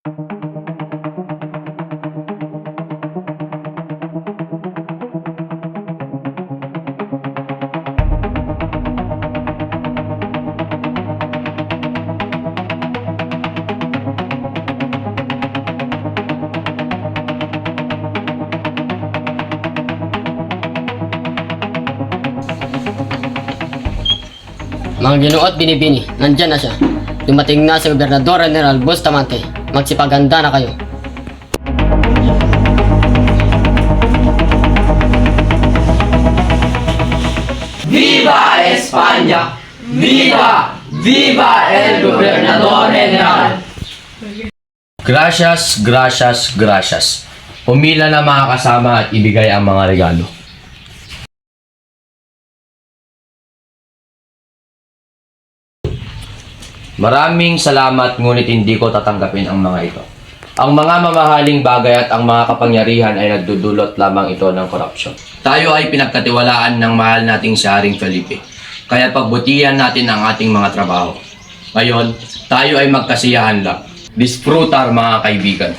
Mga ginoo at binibini, nandyan na siya. Dumating na si Gobernador General Bustamante. Magsipaganda na kayo. ¡Viva España! ¡Viva! ¡Viva el Gobernador General! Gracias, gracias, gracias. Pumila na mga kasama at ibigay ang mga regalo. Maraming salamat ngunit hindi ko tatanggapin ang mga ito. Ang mga mamahaling bagay at ang mga kapangyarihan ay nagdudulot lamang ito ng korupsyon. Tayo ay pinagkatiwalaan ng mahal nating si Haring Felipe. Kaya pagbutihan natin ang ating mga trabaho. Ngayon, tayo ay magkasiyahan lang. Disfrutar mga kaibigan.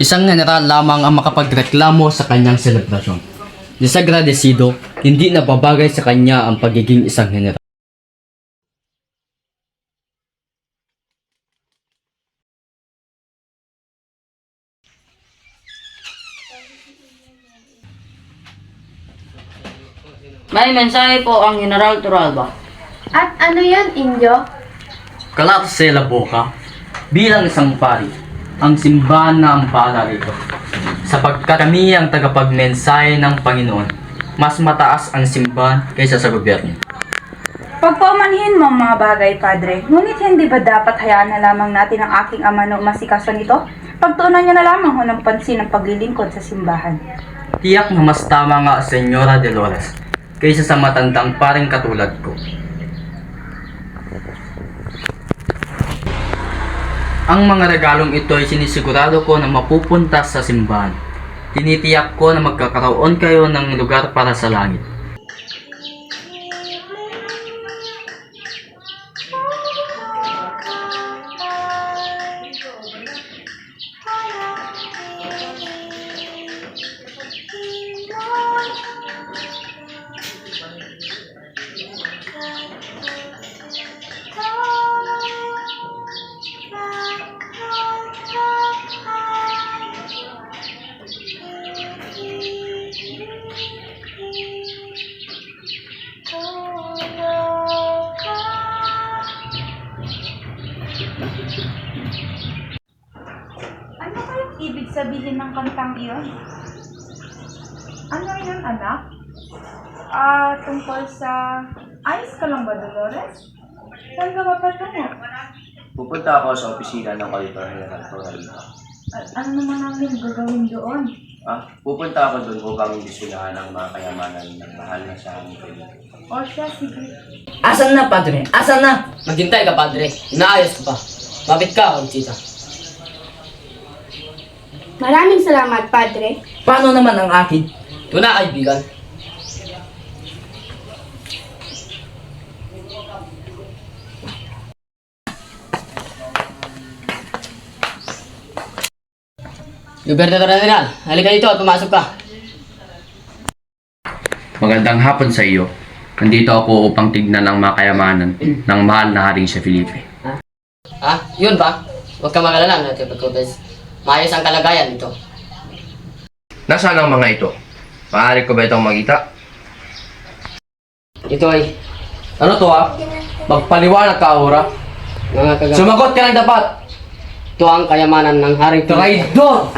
Isang general lamang ang makapagreklamo sa kanyang selebrasyon. Desagradecido, hindi nababagay sa kanya ang pagiging isang general. May mensahe po ang General Turalba. At ano yan, Indio? Kalat sa Boca, bilang isang pari, ang simbahan na ang bahala rito. Sapagkat kami ang tagapagmensahe ng Panginoon, mas mataas ang simbahan kaysa sa gobyerno. Pagpaumanhin mo ang mga bagay, Padre, ngunit hindi ba dapat hayaan na lamang natin ang aking ama na umasikaso nito? Pagtuunan niya na lamang ho ng pansin ang paglilingkod sa simbahan. Tiyak na mas tama nga, Senyora Dolores, kaysa sa matandang paring katulad ko. Ang mga regalong ito ay sinisigurado ko na mapupunta sa simbahan. Tinitiyak ko na magkakaroon kayo ng lugar para sa langit. Ibig sabihin ng kantang iyon? Ano yun, anak? Ah, tungkol sa... Ayos ka lang ba, Dolores? Saan ka ba patungo? Pupunta ako sa opisina ng Auditor General Toralito. At ano naman namin gagawin doon? Ah, pupunta ako doon upang diskunahan ang mga kayamanan ng mahal na sa aming. O siya, sige. Asan na, Padre? Asan na? Maghintay ka, Padre. Inaayos ko pa. Mabit ka, Conchita. Maraming salamat, Padre. Paano naman ang akin? Ito na, kaibigan. Gobernador General, halika dito at pumasok ka. Magandang hapon sa iyo. Nandito ako upang tignan ang mga kayamanan ng mahal na haring si Felipe. Ha? Yun ba? Huwag ka magalala natin pagkubes. Maayos ang kalagayan nito. Nasaan ang mga ito? Maaari ko ba itong makita? Ito ay Ano to ah? Magpaliwanag ka, Aura. mga kaga... Sumagot ka lang dapat! Ito ang kayamanan ng Haring. Traidor!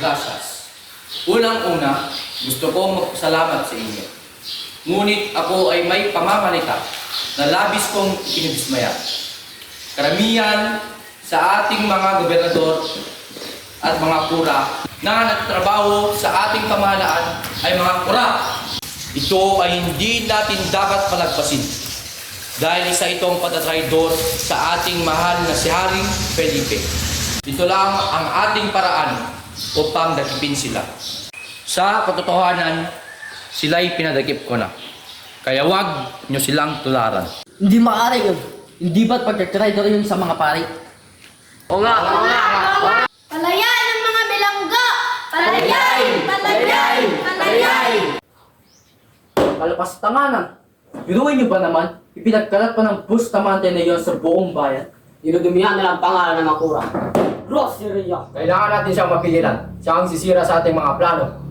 Gracias. Unang-una, gusto kong magpasalamat sa inyo. Ngunit ako ay may pamamalita na labis kong ikinibismaya. Karamihan sa ating mga gobernador at mga kura na nagtrabaho sa ating pamahalaan ay mga kura. Ito ay hindi natin dapat palagpasin dahil isa itong patatraidor sa ating mahal na si Haring Felipe. Ito lang ang ating paraan upang dakipin sila. Sa katotohanan, sila'y pinadakip ko na. Kaya wag nyo silang tularan. Hindi maaari yun. Hindi ba't pagkakraitor yun sa mga pari? Palayan ang mga bilanggo! Palayay! Palayay! Palayay! Kalapas tanganan. Biruin niyo ba naman? Ipinagkalat pa ng Bustamante na yun sa buong bayan. Dinudumihan nila ang pangalan ng Makura. Rosseria. Kailangan natin siyang mapilitan. Siya ang sisira sa ating mga plano.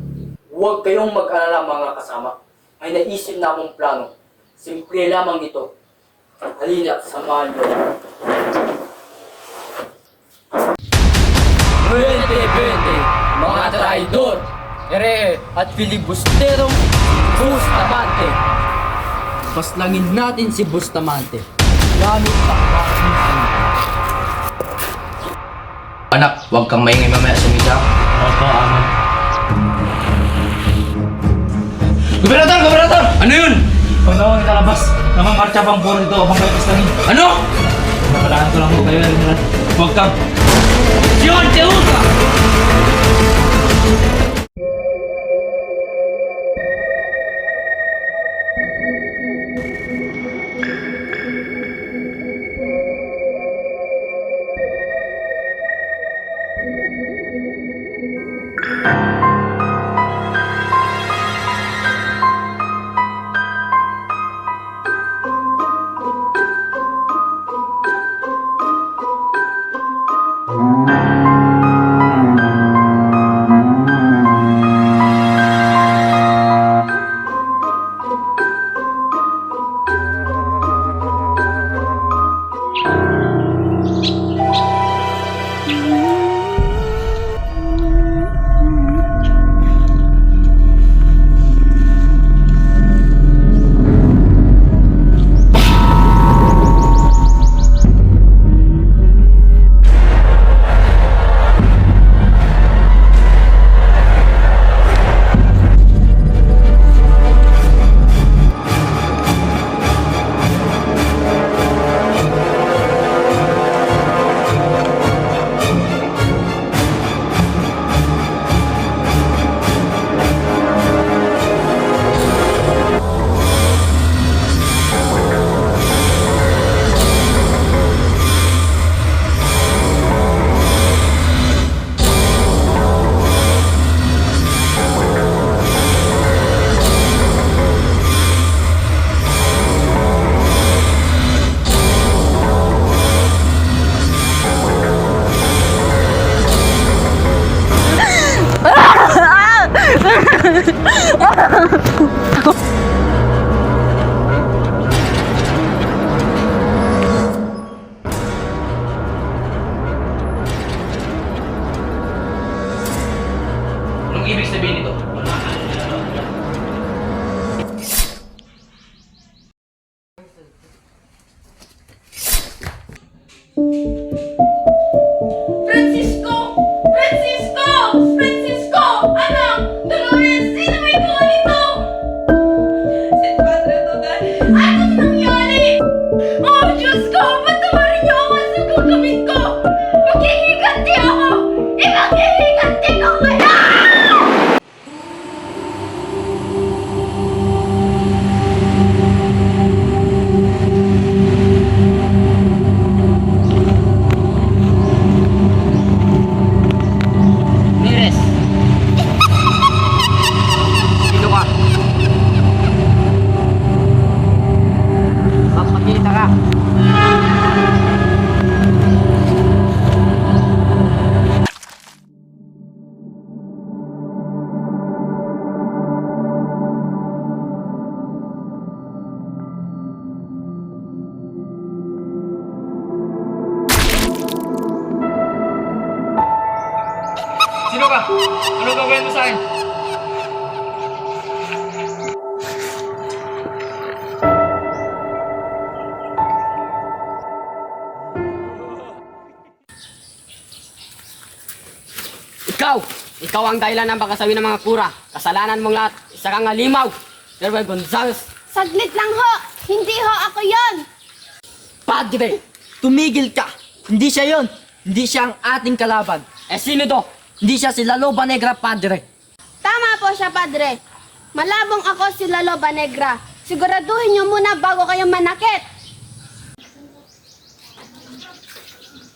Huwag kayong mag-alala mga kasama. May naisip na akong plano. Simple lamang ito. Halina, samahan niyo. Pwede, pwede, mga traidor, ere at filibusterong Bustamante. Paslangin natin si Bustamante. Gamit aking Anak, huwag kang maingay mamaya sa misa. Opo, ama. Gobernador! Gobernador! Ano yun? Pag ako nakalabas, namamarcha pang puro dito abang kayo pastangin. Ano? Napalaan ko lang po kayo, General. Huwag kang. Siyon, Teuka! Anong Ikaw! Ikaw ang dahilan ng pagkasawi ng mga kura. Kasalanan mong lahat. Isa kang alimaw. Terway Gonzales. Saglit lang ho! Hindi ho ako yon! Padre, tumigil ka. Hindi siya yon. Hindi siya ang ating kalaban. Eh sino to? Hindi siya si Laloba Negra, Padre. Tama po siya, Padre. Malabong ako si Laloba Negra. Siguraduhin niyo muna bago kayo manakit.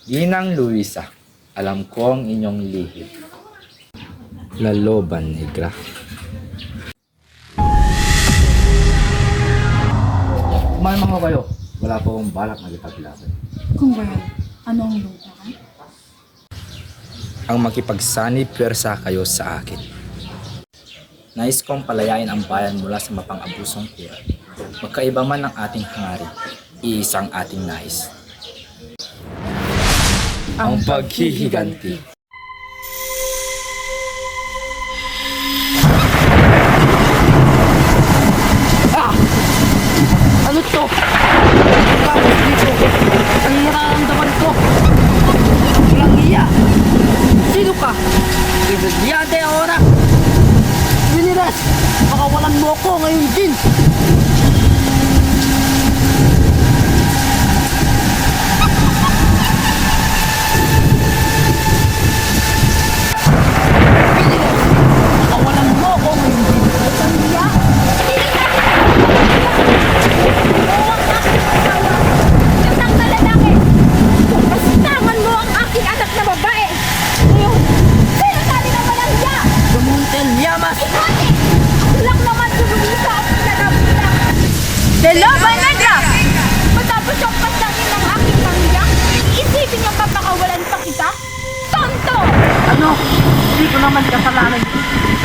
Ginang Luisa, alam ko ang inyong lihim. Laloban Negra. Kumalma ko kayo. Wala po akong balak na ipaglaban. Kung gayon, ano ang lupa ka? Ang makipagsani pwersa kayo sa akin. Nais kong palayain ang bayan mula sa mapang-abusong kura. Magkaiba man ang ating hangarin, iisang ating nais. Ang paghihiganti. Mo ko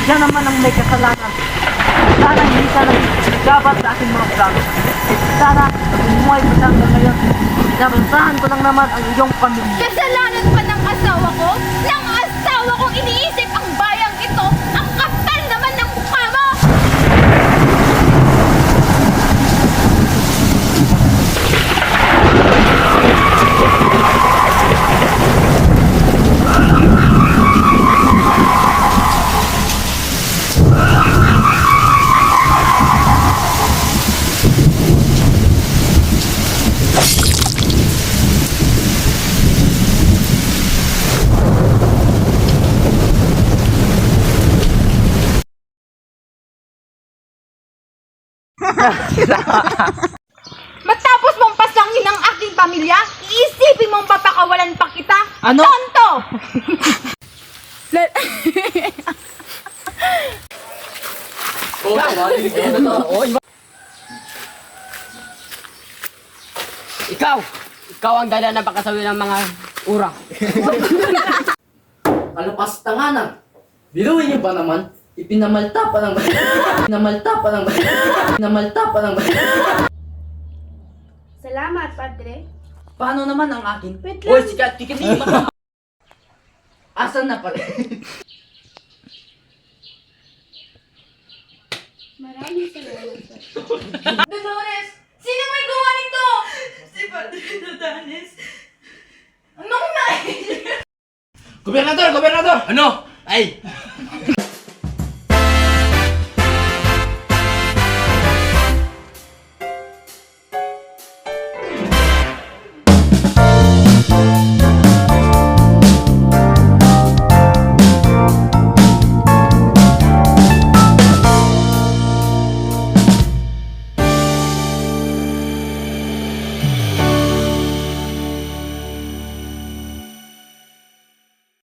Yan naman ang may kasalanan. Sana hindi ka naggabat sa aking mga plano. Sana, mo lang hanggang ngayon. Nabasahan ko lang naman ang iyong pamilya. Kasalanan pa Matapos mong pasangin ang aking pamilya, iisipin mong papakawalan pa kita? Ano? Tonto! Ikaw! Ikaw ang dahilan ng pagkasawi ng mga ura. Kalapastanganan. Biruin niyo ba naman? Ipinamalta pa ng Pinamalta pa ng Pinamalta pa ng Salamat, Padre. Paano naman ang akin? Wait Uy, sikat, tikiti. Asan na pala? Maraming salamat, Padre. Dolores, sino may gawa nito? Si Padre Dodanes. Anong nai? Gobernador! Gobernador! Ano? Ay,